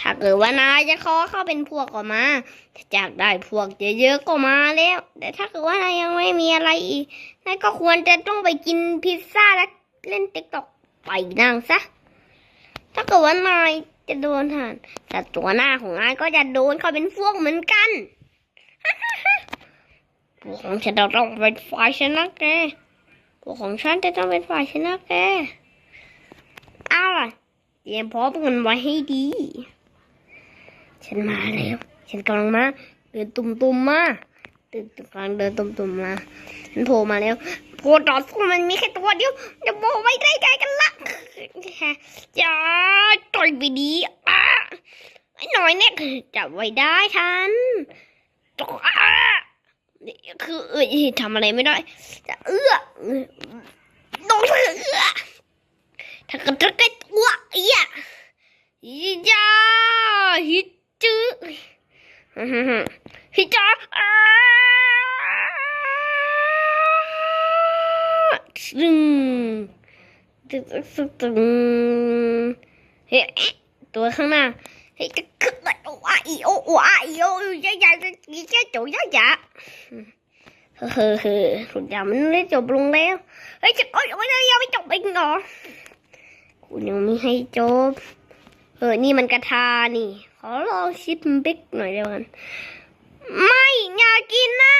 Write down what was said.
ถ้าเกิดว่านายจะขอเข้าเป็นพวกก็มาถ้าอยากได้พวกเยอะๆก็มาแล้ว แต่ถ้าเกิดว่านายยังไม่มีอะไรอีกนายก็ควรจะต้องไปกินพิซซ่าและเล่นติ๊กต็อกไปนั่งซะ ถ้าเกิดว่านายจะโดนหันแต่ตัวหน้าของนายก็จะโดนเข้าเป็นพวกเหมือนกันพวกของฉันต้องเป็นฝ่ายชนะแกพวกของฉันจะต้องเป็นฝ่ายชนะแกเอาล่ะเตรียมพร้อมกันไว้ให้ดี ฉันมาแล้ว ฉันกำลังมาเดินตุ่มๆมาเดินกลังเดินตุ่มๆมาฉันโผล่มาแล้วโผล่ต่อสู้มันมีแค่ตัวเดียวจะโผล่ไว้ได้ใจกันละจะต่อยไปดีอะไอ้หน่อยเนี่ยจับไว้ได้ทันตัวอะนี่คือเอ้ยทำอะไรไม่ได้ จะเอื้อโดนเอื้อถ้ากระตะกตัวเอียฮิจาฮิจือ ฮิจาอ่าตึงตึงตึงตึงเฮ้ยตัวข้างหน้าเฮ้ยจะขึ้นมาโอ้ยโอ้ยโอ้ยยายจะกี่แค่โจยายาเฮ้อเฮ้อเฮ้อทุกอย่างมันได้จบลงแล้วเฮ้ยจะโอ้ยโอ้ยยังไม่จบอีกเหรอคุณยังไม่ให้จบ เออ นี่มันกระทานี่ ขอลองชิมบิ๊กหน่อยเดียวกัน ไม่ อย่ากินนะ